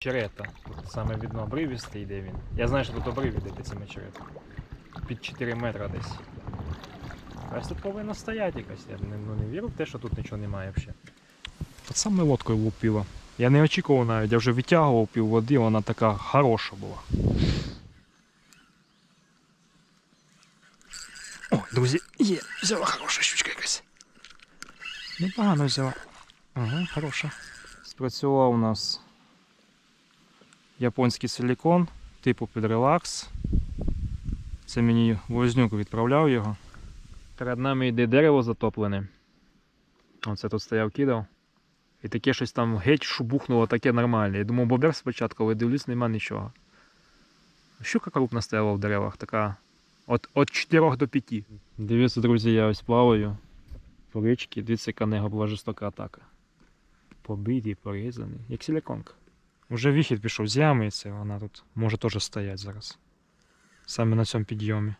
Черета. Тут саме видно обривістий, де він. Я знаю, що тут обрив іде під цими черетами. Під 4 метри десь. Ось тут повинно стояти якась. Я не, ну, не вірю в те, що тут нічого немає взагалі. От саме лодкою лупило. Я не очікував навіть, я вже витягував пів води, вона така хороша була. О, друзі, є, взяла хороша щучка якась. Непогано взяла. Ага, хороша. Спрацював у нас японський силікон, типу під релакс. Це мені Вознюк відправляв його. Перед нами йде дерево затоплене. Оце тут стояв кидав. І таке щось там геть шубухнуло, таке нормальне. Я думав, бобер спочатку, але дивлюсь, нема нічого. Щука крупна стояла в деревах, така от, от 4 до 5. Дивіться, друзі, я ось плаваю по річці, дивіться, яка нього була жорстока атака. Побитий, порізаний, як силіконка. Уже вихід пішов з ями, і це вона тут може теж стояти зараз. Саме на цьому підйомі.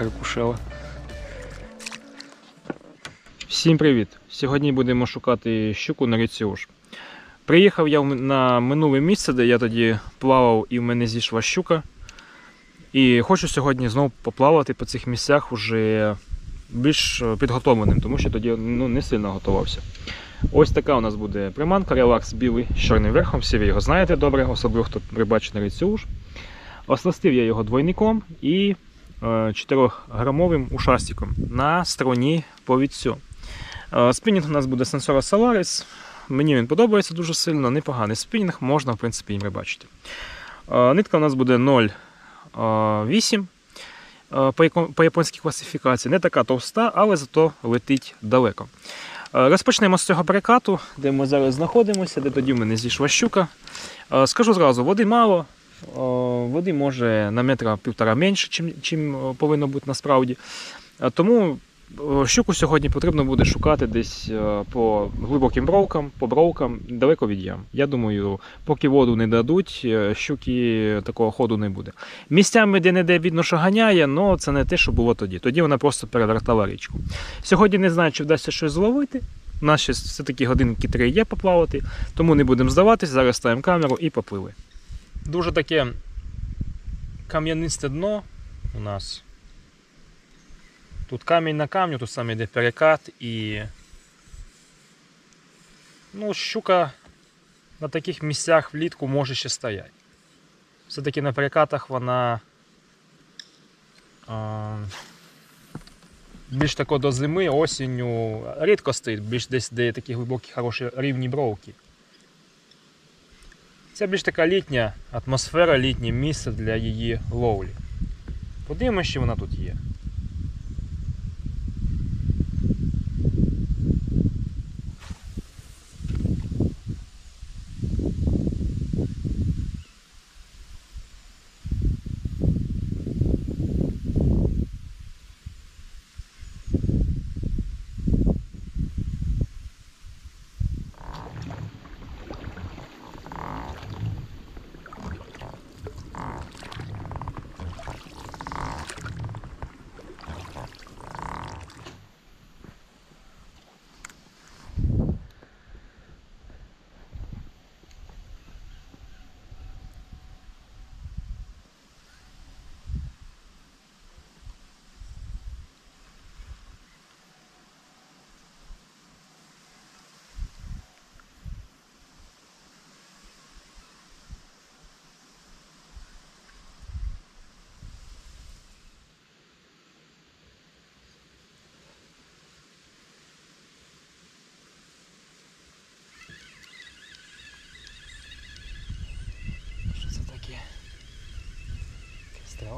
Каркушела. Всім привіт! Сьогодні будемо шукати щуку на річці Уж. Приїхав я на минуле місце, де я тоді плавав і в мене зійшла щука. І хочу сьогодні знову поплавати по цих місцях уже більш підготовленим, тому що тоді ну, не сильно готувався. Ось така у нас буде приманка, релакс білий з чорним верхом. Всі ви його знаєте добре, особливо хто рибачить на річці Уж. Оснастив я його двойником і 4-грамовим ушастиком на стороні повідцю. Е, Спінінг у нас буде Sensora Solaris. Мені він подобається дуже сильно, непоганий спінінг, можна в принципі їм рибачити. Е, Нитка у нас буде 0,8 е, по японській класифікації. Не така товста, але зато летить далеко. Розпочнемо з цього перекату, де ми зараз знаходимося, де тоді в мене зійшла щука. Скажу зразу, води мало, води може на метра півтора менше, чим, чим повинно бути насправді. Тому щуку сьогодні потрібно буде шукати десь е, по глибоким бровкам, по бровкам, далеко від ям. Я думаю, поки воду не дадуть, е, щуки такого ходу не буде. Місцями, де не де видно, що ганяє, але це не те, що було тоді. Тоді вона просто перевертала річку. Сьогодні не знаю, чи вдасться щось зловити. У нас ще все-таки годинки три є поплавати, тому не будемо здаватись. Зараз ставимо камеру і поплили. Дуже таке кам'янисте дно у нас. Тут камінь на камню, тут саме йде перекат і. Ну, щука на таких місцях влітку може ще стояти. Все-таки на перекатах вона а, більш тако до зими, осінню рідко стоїть, більш десь де такі глибокі, хороші рівні бровки. Це більш така літня атмосфера, літнє місце для її ловлі. Подивимося, що вона тут є.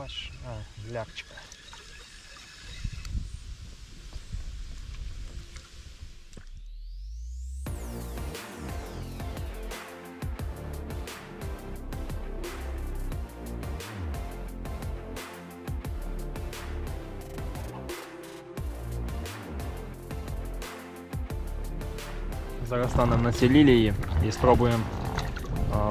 Стрелач, а, лягчика. Зараз станемо на ці лілії і спробуємо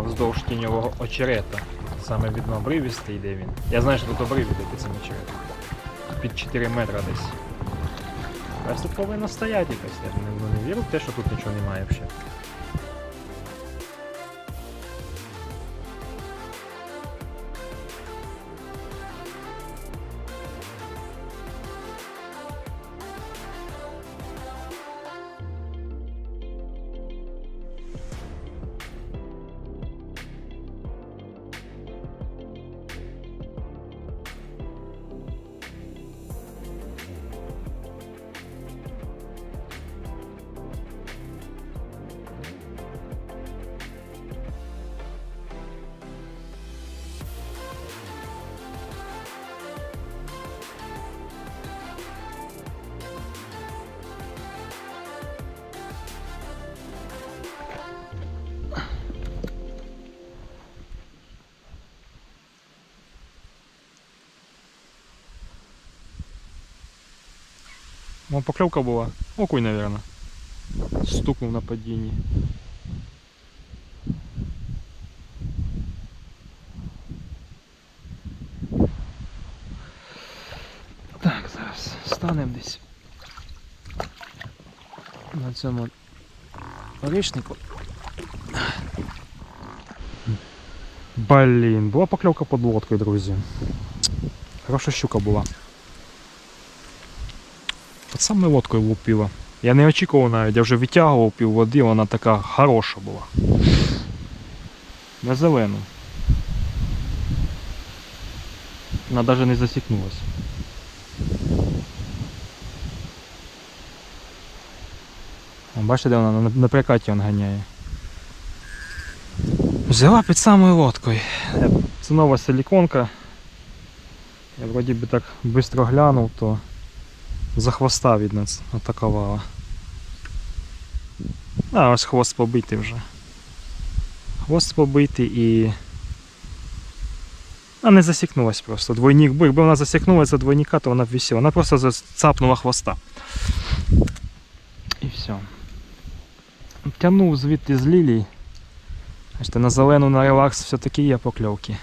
вздовж тіньового очерета. Саме видно обривістий, де він. Я знаю, що тут обрив іде під цим очеретом. Під 4 метра десь. Ось тут повинно стояти якось. Я не, не вірю в те, що тут нічого немає взагалі. Ну, поклевка була. Окунь, наверное. Стукнув на падінні. Так, зараз станемо десь. На цьому орішнику. Блін, була поклевка під лодкою, друзі. Хороша щука була. Під саме лодкою лупила. Я не очікував навіть, я вже витягував пів води, вона така хороша була. На зелену. Вона навіть не засікнулась. Бачите, де вона на, прикаті він ганяє. Взяла під самою лодкою. Це нова силіконка. Я вроді би так швидко глянув, то за хвоста видно ц- атакувала. А, ось хвост побитий вже. Хвост побитий і. А не засікнулась просто. Двойник був. Якби вона засікнулася за двойника, то вона б висіла. Вона просто зацапнула хвоста. І все. Тянув звідти з лілій. Бачите, на зелену на релакс все-таки є покльовки.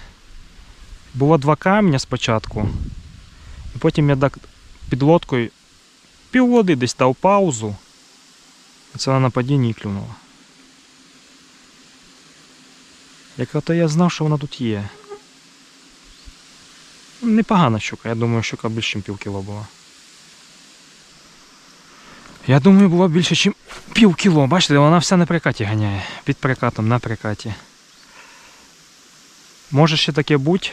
Було два камня спочатку. І потім я так під лодкою пів води десь дав паузу. Це на падінні і клюнула. Яка то я знав, що вона тут є. Непогана щука, я думаю, щука більше, ніж пів кіло була. Я думаю, було більше, ніж пів кіло. Бачите, вона вся на прикаті ганяє. Під прикатом, на прикаті. Може ще таке бути,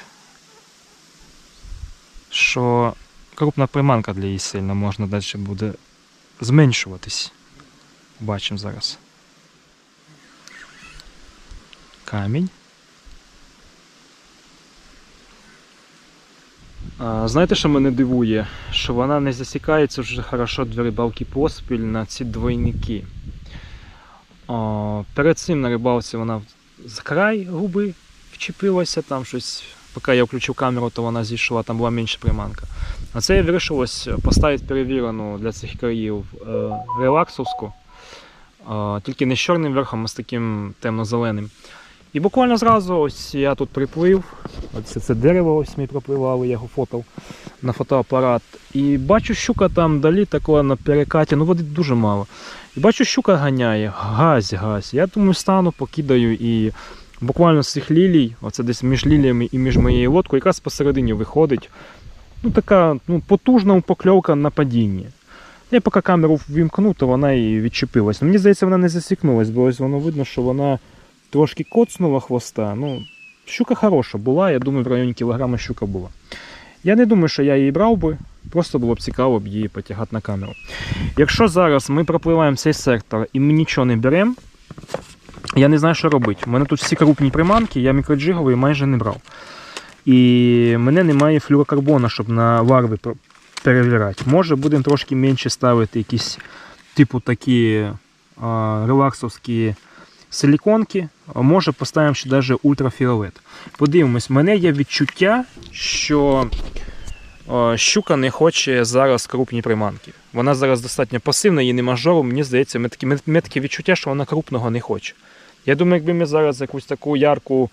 що крупна приманка для її сильно можна далі буде зменшуватись. Бачимо зараз. Камінь. А, знаєте, що мене дивує? Що вона не засікається вже хорошо дві рибалки поспіль на ці двойники. А, перед цим на рибалці вона з край губи вчепилася, там щось. Поки я включив камеру, то вона зійшла, там була менша приманка. А це я вирішив ось поставити перевірену для цих країв е, релаксовську. Е, тільки не з чорним верхом, а з таким темно-зеленим. І буквально зразу ось я тут приплив. Ось це дерево ось ми пропливали, я його фотав на фотоапарат. І бачу, щука там далі такова на перекаті, ну води дуже мало. І бачу, щука ганяє, газь, газь. Я думаю, стану, покидаю і буквально з цих лілій, оце десь між ліліями і між моєю лодкою, якраз посередині виходить. Ну, така ну, потужна покльовка на падінні. Я поки камеру ввімкну, то вона і відчепилась. Ну, мені здається, вона не засікнулась, бо ось воно видно, що вона трошки коцнула хвоста. Ну, щука хороша була, я думаю, в районі кілограма щука була. Я не думаю, що я її брав би, просто було б цікаво б її потягати на камеру. Якщо зараз ми пропливаємо цей сектор і ми нічого не беремо, я не знаю, що робити. У мене тут всі крупні приманки, я мікроджиговий майже не брав. І мене немає флюрокарбона, щоб на варви перевіряти. Може будемо трошки менше ставити якісь типу такі а, релаксовські силіконки, а може поставимо ще навіть ультрафіолет. Подивимось, в мене є відчуття, що а, щука не хоче зараз крупні приманки. Вона зараз достатньо пасивна, її нема жору. Мені здається, ми таке відчуття, що вона крупного не хоче. Я думаю, якби ми зараз якусь таку ярку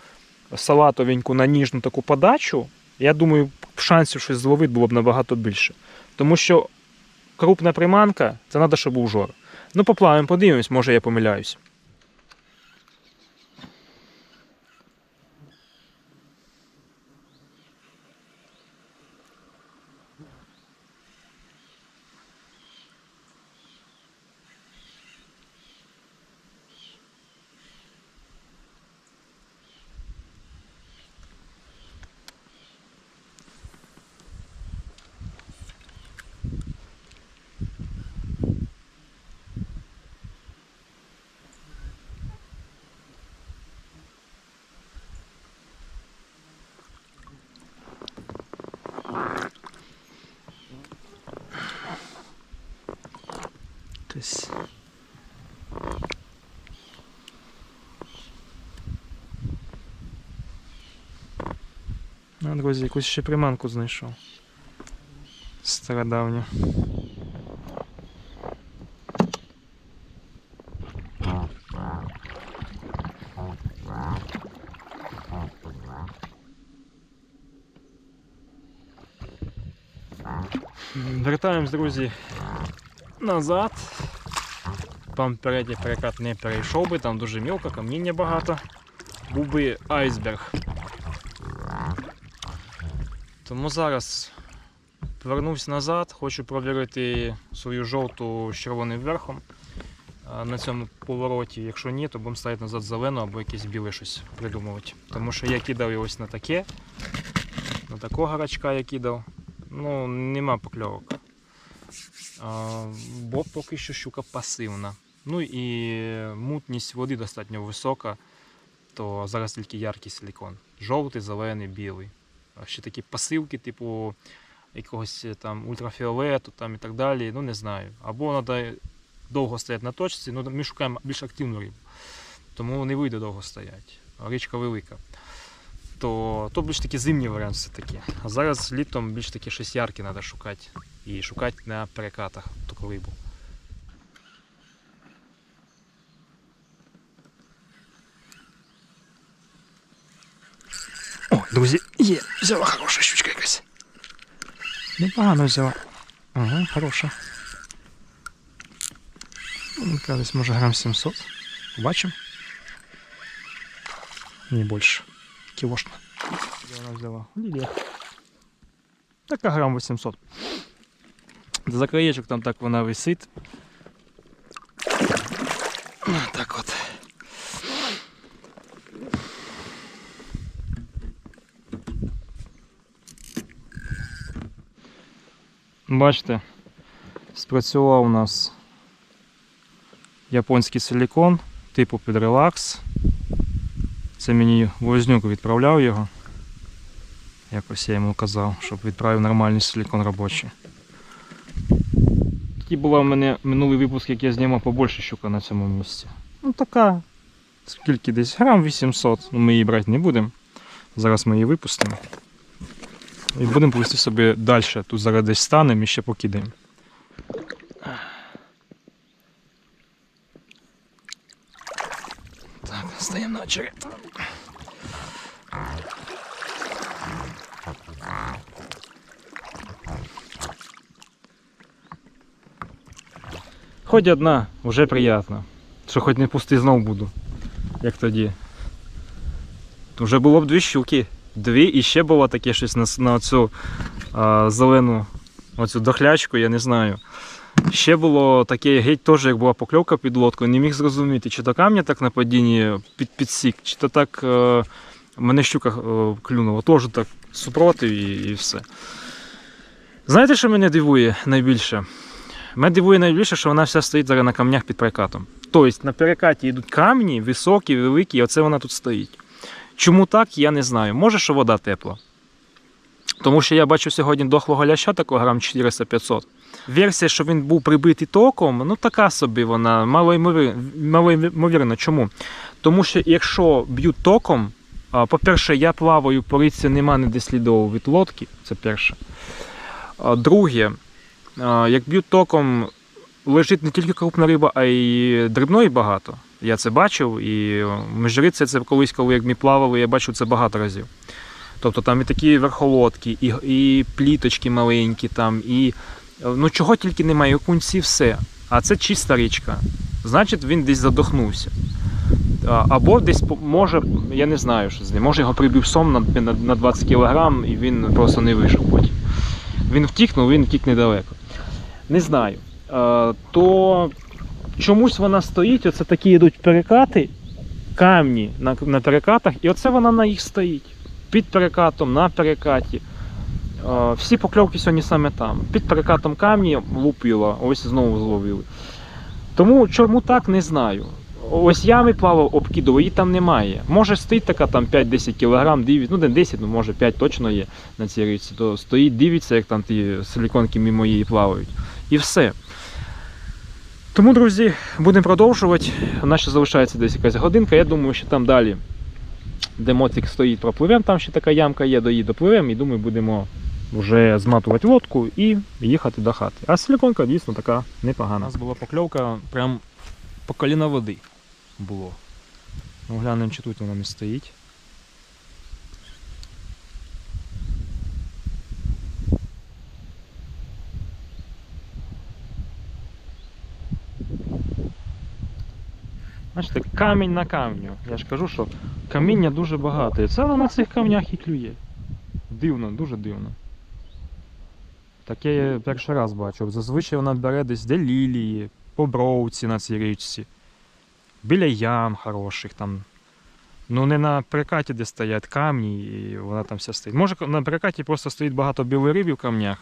салатовеньку на ніжну таку подачу, я думаю, шансів щось зловити було б набагато більше. Тому що крупна приманка це треба, щоб був жор. Ну, поплаваємо, подивимось, може я помиляюсь. Тобто... Ну, друзі, якусь ще приманку знайшов. Стародавню. Вертаємось, друзі, назад. Там передній перекат не перейшов би, там дуже мілко, каміння багато. Був би айсберг. Тому зараз повернувся назад, хочу провірити свою жовту з червоним верхом на цьому повороті. Якщо ні, то будемо ставити назад зелену або якесь біле щось придумувати. Тому що я кидав і ось на таке, на такого рачка я кидав. Ну, нема покльовок. Бо поки що щука пасивна. Ну і мутність води достатньо висока, то зараз тільки яркий силікон. Жовтий, зелений, білий. Ще такі пасивки, типу якогось е, там ультрафіолету там і так далі. Ну не знаю. Або треба довго стояти на точці, ну ми шукаємо більш активну рибу. Тому не вийде довго стояти. А Річка велика. То, то більш таки зимній варіант все-таки. А зараз літом більш таки щось ярке треба шукати. І шукати на перекатах таку рибу. О, друзі, є, взяла хороша щучка якась. Непогано взяла. Ага, хороша. Ну, десь може грам 700. Побачимо. Не більше. Кілошна. Де вона взяла? Лілія. Така грам 800. За краєчок там так вона висить. Так от. Бачите, спрацював у нас японський силікон типу під релакс. Це мені Вознюк відправляв його. Якось я йому казав, щоб відправив нормальний силікон робочий. Тоді була в мене минулий випуск, як я знімав побольше щука на цьому місці. Ну така, скільки десь грам 800, ну ми її брати не будемо. Зараз ми її випустимо. І будемо повести собі далі. Тут зараз десь станемо і ще покидаємо. Так, стаємо на очеред. Хоч одна, вже приємно. Що хоч не пустий знов буду, як тоді. Вже було б дві щуки. Дві і ще було таке щось на, на цю зелену оцю дохлячку, я не знаю. Ще було таке геть теж, як була покльовка під лодкою, не міг зрозуміти, чи то камня так на падінні під, підсік, чи то так е, мене щука е, клюнула. Теж так супротив і, і все. Знаєте, що мене дивує найбільше? Мене дивує найбільше, що вона вся стоїть зараз на камнях під перекатом. Тобто на перекаті йдуть камні, високі, великі, і оце вона тут стоїть. Чому так, я не знаю. Може, що вода тепла. Тому що я бачу сьогодні дохлого ляща такого грам 400-500. Версія, що він був прибитий током, ну така собі вона, малоймовір- малоймовірно. Чому? Тому що якщо б'ють током, по-перше, я плаваю, по річці нема ніде слідов від лодки, це перше. Друге, як б'ють током, лежить не тільки крупна риба, а й дрібної багато. Я це бачив, і межириця це колись, коли як ми плавали, я бачив це багато разів. Тобто там і такі верхолодки, і, і пліточки маленькі, там, і ну чого тільки немає, і окунці, все. А це чиста річка. Значить, він десь задохнувся. Або десь може, я не знаю, що з ним. Може його прибив сом на, на 20 кг і він просто не вийшов потім. Він втікнув, він втік недалеко. Не знаю. Е, то чомусь вона стоїть, оце такі йдуть перекати, камні на, на перекатах, і оце вона на їх стоїть. Під перекатом, на перекаті. Е, всі покльовки сьогодні саме там. Під перекатом камні лупило, ось знову зловили. Тому чому так, не знаю. Ось ями плавав, обкидував, її там немає. Може стоїть така там 5-10 кг, дивиться, ну не 10, ну може 5 точно є на цій річці, то стоїть, дивиться, як там ті силіконки мимо її плавають. І все. Тому, друзі, будемо продовжувати. У нас ще залишається десь якась годинка. Я думаю, що там далі, де мотик стоїть, пропливемо, там ще така ямка є, до її допливемо і думаю, будемо вже зматувати лодку і їхати до хати. А силіконка дійсно така непогана. У нас була покльовка прям по коліна води було. Ну, глянемо, чи тут вона не стоїть. Бачите, камінь на камню. Я ж кажу, що каміння дуже багато. І це на цих камнях і клює. Дивно, дуже дивно. Таке я перший раз бачив. Зазвичай вона бере десь де лілії, по бровці на цій річці, біля ям хороших там. Ну не на перекаті, де стоять камні, і вона там вся стоїть. Може на перекаті просто стоїть багато білої риби в камнях.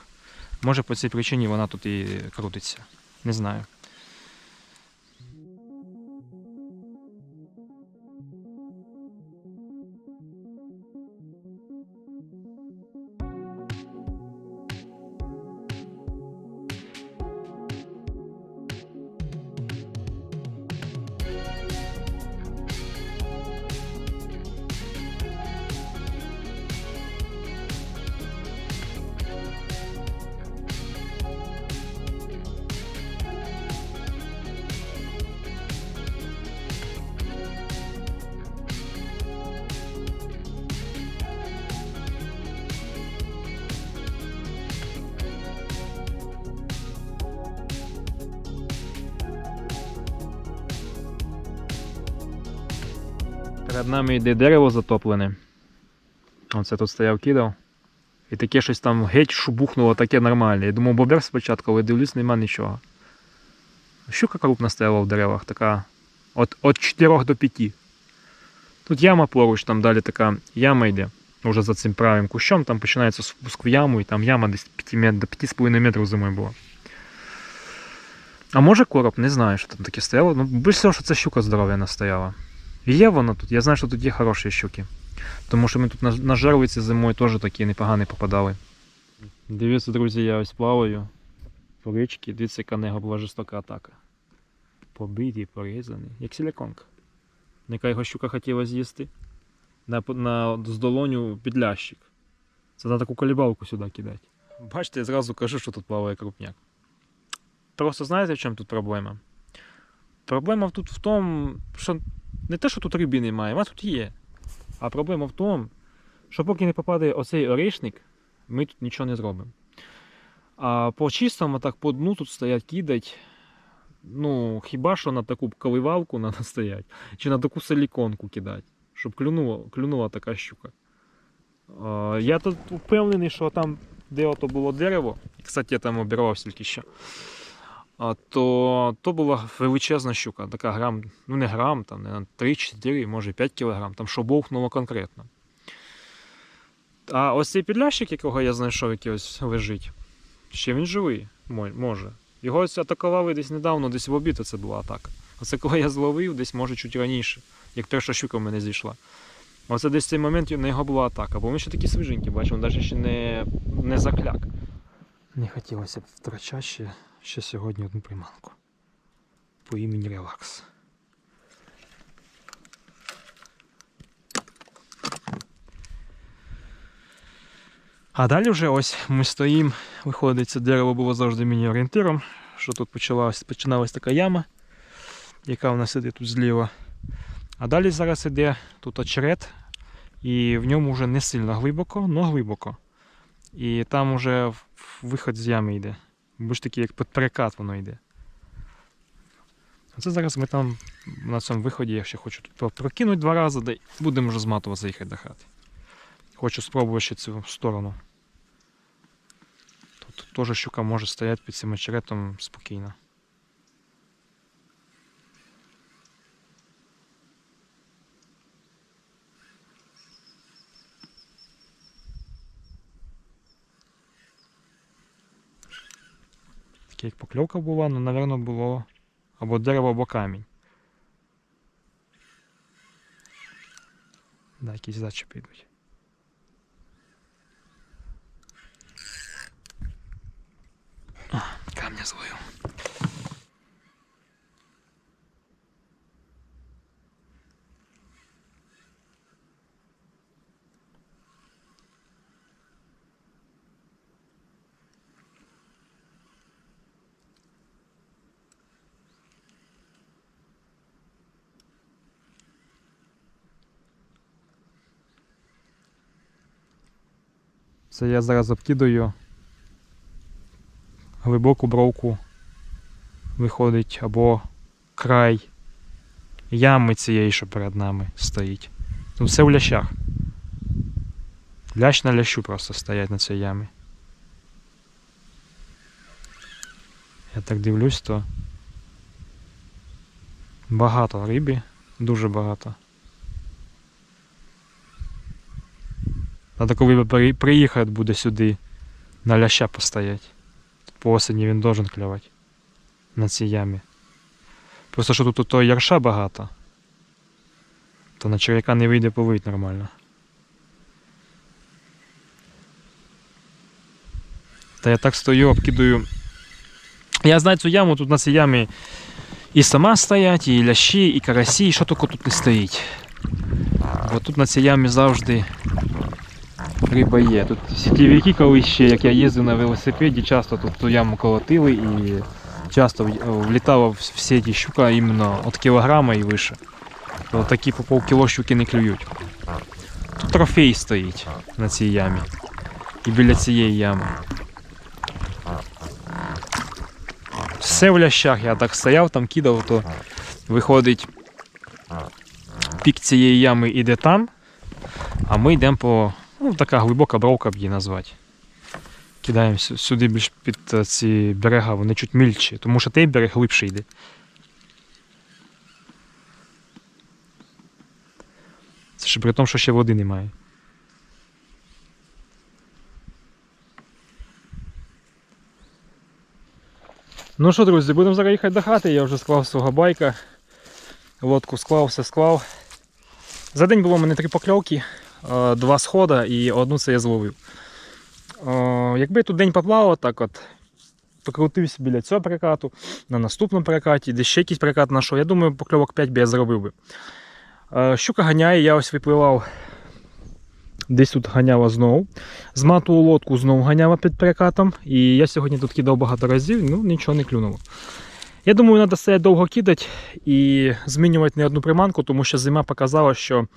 Може по цій причині вона тут і крутиться. Не знаю. Перед нами йде дерево затоплене. Оце тут стояв кидав. І таке щось там геть шубухнуло, таке нормальне. Я думав, бобер спочатку, але дивлюсь, нема нічого. Щука крупна стояла в деревах, така от, от 4 до 5. Тут яма поруч, там далі така яма йде. Уже за цим правим кущом, там починається спуск в яму, і там яма десь 5 мет, до 5,5 метрів зимою була. А може короб, не знаю, що там таке стояло. Ну, більше всього, що це щука здоров'яна стояла. Є воно тут, я знаю, що тут є хороші щуки. Тому що ми тут на, жерлиці зимою теж такі непогані попадали. Дивіться, друзі, я ось плаваю по річці, дивіться, яка нього була жорстока атака. Побитий, порізаний, як силіконка. Яка його щука хотіла з'їсти. На, на здолоню підлящик. Це на таку колібалку сюди кидати. Бачите, я зразу кажу, що тут плаває крупняк. Просто знаєте, в чому тут проблема? Проблема тут в тому, що не те, що тут риби немає, вона тут є. А проблема в тому, що поки не попаде оцей орешник, ми тут нічого не зробимо. А по чистому, так по дну тут стоять кидать. Ну, хіба що на таку коливалку треба стоять, чи на таку силіконку кидати, щоб клюнула, клюнула така щука. А, я тут впевнений, що там, де ото було дерево, і, кстати, я там обірвав тільки що. То, то була величезна щука, така грам, ну не грам, там, не 3-4, може 5 кілограм, там що бовхнуло конкретно. А ось цей підлящик, якого я знайшов, який ось лежить, ще він живий, може. Його ось атакували десь недавно, десь в обід це була атака. Оце коли я зловив, десь може чуть раніше, як перша щука в мене зійшла. Оце десь цей момент на його була атака, бо він ще такий свіженький, бачимо, навіть ще не, не закляк. Не хотілося б втрачати ще, ще сьогодні одну приманку. По імені Релакс. А далі вже ось ми стоїмо, виходить, це дерево було завжди мені орієнтиром, що тут почалась, починалась така яма, яка в нас іде тут зліва. А далі зараз іде тут очерет, і в ньому вже не сильно глибоко, але глибоко. І там вже виход з ями йде. Бо ж таки, як під перекат воно йде. Це зараз ми там на цьому виході, я ще хочу тут прокинути два рази, де будемо вже з Матова заїхати до хати. Хочу спробувати ще цю сторону. Тут теж щука може стояти під цим очеретом спокійно. Таке як покльовка була, ну, напевно, було або дерево, або камінь. Да, якісь зачепи йдуть. Камня зловив. Це я зараз обкидаю глибоку бровку виходить або край ями цієї, що перед нами стоїть. Тут все в лящах. Лящ на лящу просто стоять на цій ямі. Я так дивлюсь, то багато риби, дуже багато. Надо коли при- приїхати буде сюди на ляща постоять. По осені він должен клювати на цій ямі. Просто що тут того ярша багато, то на черв'яка не вийде повить нормально. Та я так стою, обкидаю. Я знаю цю яму, тут на цій ямі і сама стоять, і лящі, і карасі, і що тільки тут не стоїть. Бо тут на цій ямі завжди риба є. Тут сітєвики колись ще, як я їздив на велосипеді, часто тут ту яму колотили і часто влітала в сіті щука іменно від кілограма і вище. То такі по полкіло щуки не клюють. Тут трофей стоїть на цій ямі. І біля цієї ями. Все в лящах, я так стояв, там кидав, то виходить пік цієї ями іде там, а ми йдемо по Ну, така глибока бровка б її назвати. Кидаємося сюди більш під е, ці берега, вони чуть мільчі, тому що той берег глибше йде. Це ще при тому, що ще води немає. Ну що, друзі, будемо зараз їхати до хати. Я вже склав свого байка. Лодку склав, все склав. За день було в мене три покльовки два схода і одну це я зловив. Е, Якби тут день поплавав, так от покрутився біля цього перекату, на наступному перекаті, де ще якийсь перекат знайшов, я думаю, покльовок 5 би я зробив би. Е, Щука ганяє, я ось випливав. Десь тут ганяла знову. З мату лодку знову ганяла під перекатом. І я сьогодні тут кидав багато разів, ну нічого не клюнуло. Я думаю, треба стояти довго кидати і змінювати не одну приманку, тому що зима показала, що Е,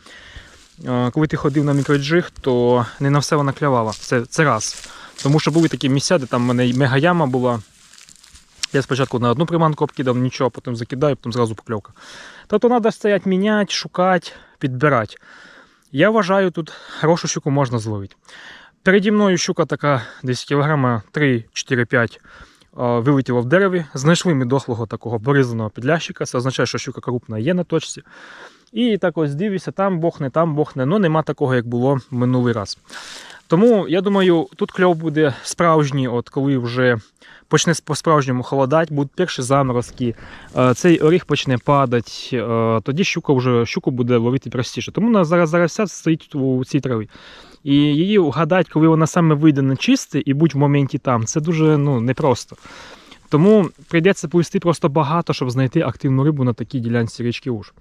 коли ти ходив на мікроджиг, то не на все вона клявала. Це, це раз. Тому що були такі місця, де там в мене мегаяма була. Я спочатку на одну приманку обкидав, нічого, потім закидаю, потім зразу покльовка. Тобто треба стояти, міняти, шукати, підбирати. Я вважаю, тут хорошу щуку можна зловити. Переді мною щука така десь кілограма 3-4-5 вилетіла в дереві. Знайшли ми дохлого такого боризаного підлящика. Це означає, що щука крупна є на точці. І так ось дивлюся, там бохне, там бохне, ну нема такого, як було минулий раз. Тому я думаю, тут кльов буде справжній, от коли вже почне по-справжньому холодати, будуть перші заморозки, е, цей оріх почне падати, е, тоді щука вже щуку буде ловити простіше. Тому вона зараз зараз вся стоїть у цій траві. І її вгадати, коли вона саме вийде на чисте і будь в моменті там, це дуже ну, непросто. Тому прийдеться плисти просто багато, щоб знайти активну рибу на такій ділянці річки Уж.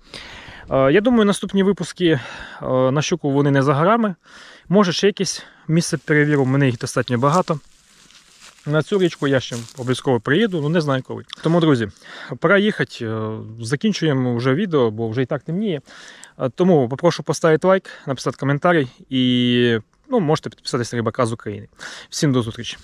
Е, Я думаю, наступні випуски е, на щуку вони не за горами. Може, ще якесь місце перевіру, мене їх достатньо багато. На цю річку я ще обов'язково приїду, ну не знаю коли. Тому, друзі, пора їхати. Е, Закінчуємо вже відео, бо вже і так темніє. Тому попрошу поставити лайк, написати коментарі і ну, можете підписатися Рибака з України. Всім до зустрічі!